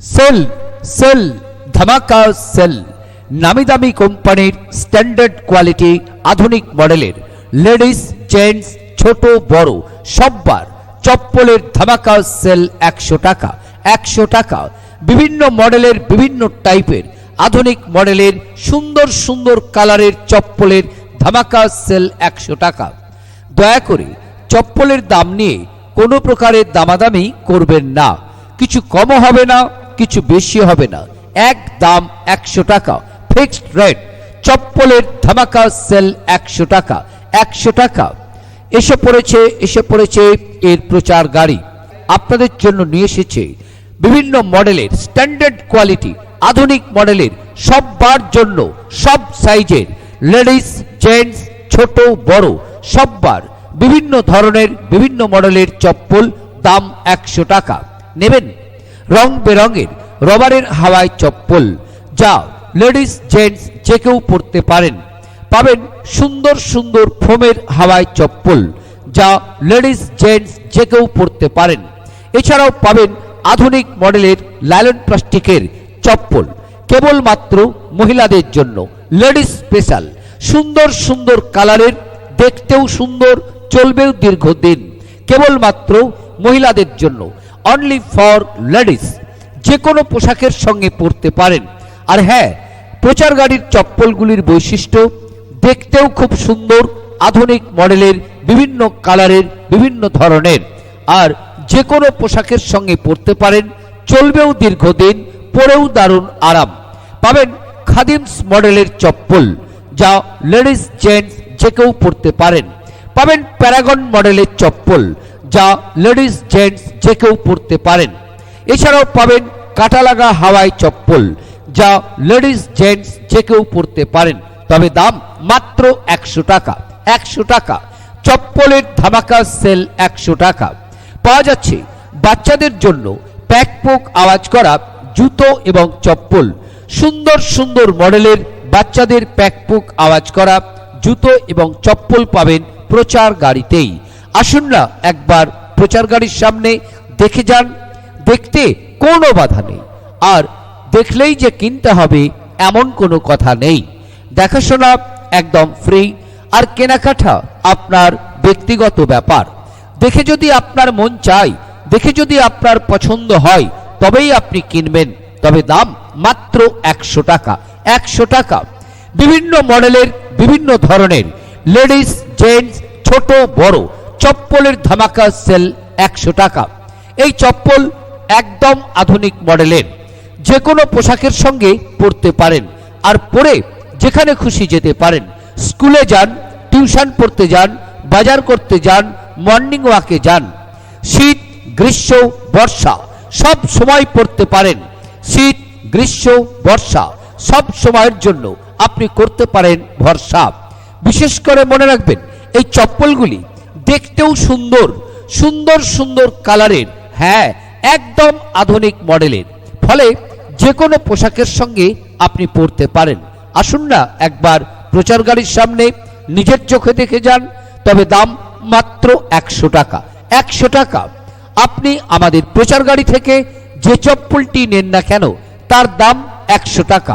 Sell sell ধামাকা sell নামি দামি কোম্পানির স্ট্যান্ডার্ড কোয়ালিটি আধুনিক মডেলের লেডিস জেন্টস ছোট বড় সববার চপ্পলের ধামাকা সেল একশো টাকা একশো টাকা। বিভিন্ন মডেলের বিভিন্ন টাইপের আধুনিক মডেলের সুন্দর সুন্দর কালারের চপ্পলের ধামাকা সেল একশো টাকা। দয়া করে চপ্পলের দাম নিয়ে কোনো প্রকারের দামাদামি করবেন না। কিছু কমও হবে না কিছু বেশি হবে না। এক দাম একশো টাকা। ফিক্সড রেট, চপ্পলের ধামাকা সেল একশো টাকা একশো টাকা। এসে পড়েছে এসে পড়েছে এর প্রচার গাড়ি। আপনাদের জন্য নিয়ে এসেছে বিভিন্ন মডেলের স্ট্যান্ডার্ড কোয়ালিটি আধুনিক মডেলের সববার জন্য, সব সাইজের লেডিস জেন্টস ছোট, বড়, সববার বিভিন্ন ধরনের, বিভিন্ন মডেলের চপ্পল, দাম একশো টাকা। নেবেন? রং বেরঙের রবারের হাওয়ায় চপ্পল। যা লেডিস, জেন্টস, যে কেউ পরতে পারেন। পাবেন সুন্দর সুন্দর ফোমের হাওয়ায় চপ্পল। যা লেডিস, জেন্টস, যে কেউ পরতে পারেন। এছাড়াও পাবেন আধুনিক মডেলের লাইলন প্লাস্টিকের চপ্পল। কেবলমাত্র মহিলাদের জন্য। Ladies special. সুন্দর সুন্দর কালারের, দেখতেও সুন্দর, চলবেও দীর্ঘদিন। কেবলমাত্র মহিলাদের জন্য। অনলি ফর লেডিস যে কোনো পোশাকের সঙ্গে পরতে পারেন। আর হ্যাঁ প্রচার গাড়ির চপ্পলগুলির বৈশিষ্ট্য, দেখতেও খুব সুন্দর, আধুনিক মডেলের বিভিন্ন কালারের, বিভিন্ন ধরনের। আর যে কোনো পোশাকের সঙ্গে পরতে পারেন, চলবেও দীর্ঘদিন, পরেও দারুণ আরাম। পাবেন খাদিমস মডেলের চপ্পল, যা লেডিস জেন্টস যে কেউ পরতে পারেন। পাবেন প্যারাগন মডেলের চপ্পল যা লেডিস জেন্টস যে কেউ পরতে পারেন। এছাড়াও পাবেন কাটালাগা হাওয়াই চপ্পল, যা লেডিস জেন্টস যে কেউ পরতে পারেন। তবে দাম মাত্র একশো টাকা একশো টাকা। চপ্পলের ধামাকা সেল একশো টাকা। পাওয়া যাচ্ছে বাচ্চাদের জন্য প্যাকপোক আওয়াজ করা জুতো এবং চপ্পল। সুন্দর সুন্দর মডেলের বাচ্চাদের প্যাকপোক আওয়াজ করা জুতো এবং চপ্পল পাবেন প্রচার গাড়িতেই। আসুন না একবার প্রচার গাড়ির সামনে দেখে যান, দেখতে কোনো বাধা নেই। আর দেখলেই যে কিনতে হবে এমন কোনো কথা নেই। দেখাশোনা একদম ফ্রি, আর কেনাকাটা আপনার ব্যক্তিগত ব্যাপার। দেখে যদি আপনার মন চায়, দেখে যদি আপনার পছন্দ হয়, তবেই আপনি কিনবেন। তবে দাম মাত্র একশো টাকা একশো টাকা। বিভিন্ন মডেলের বিভিন্ন ধরনের, লেডিস, জেন্টস, ছোট, বড় চপ্পলের ধামাকা সেল একশো টাকা। এই চপ্পল একদম আধুনিক মডেলের। যে কোনো পোশাকের সঙ্গে পরতে পারেন আর পরে যেখানে খুশি যেতে পারেন। স্কুলে যান, টিউশন পড়তে যান, বাজার করতে যান মর্নিং ওয়াকে যান। শীত, গ্রীষ্ম, বর্ষা সব সময় পড়তে পারেন। শীত, গ্রীষ্ম, বর্ষা সব সময়ের জন্য আপনি করতে পারেন ভরসা। বিশেষ করে মনে রাখবেন, এই চপ্পলগুলি দেখতেও সুন্দর সুন্দর সুন্দর কালারের হ্যাঁ একদম আধুনিক মডেলের। ফলে যে কোনো পোশাকের সঙ্গে আপনি পরতে পারেন। আসুন না একবার প্রচার গাড়ির সামনে নিজের চোখে দেখে যান, তবে দাম মাত্র একশো টাকা। একশো টাকা। আপনি আমাদের প্রচার গাড়ি থেকে যে চপ্পলটি নেন না কেন, তার দাম একশো টাকা।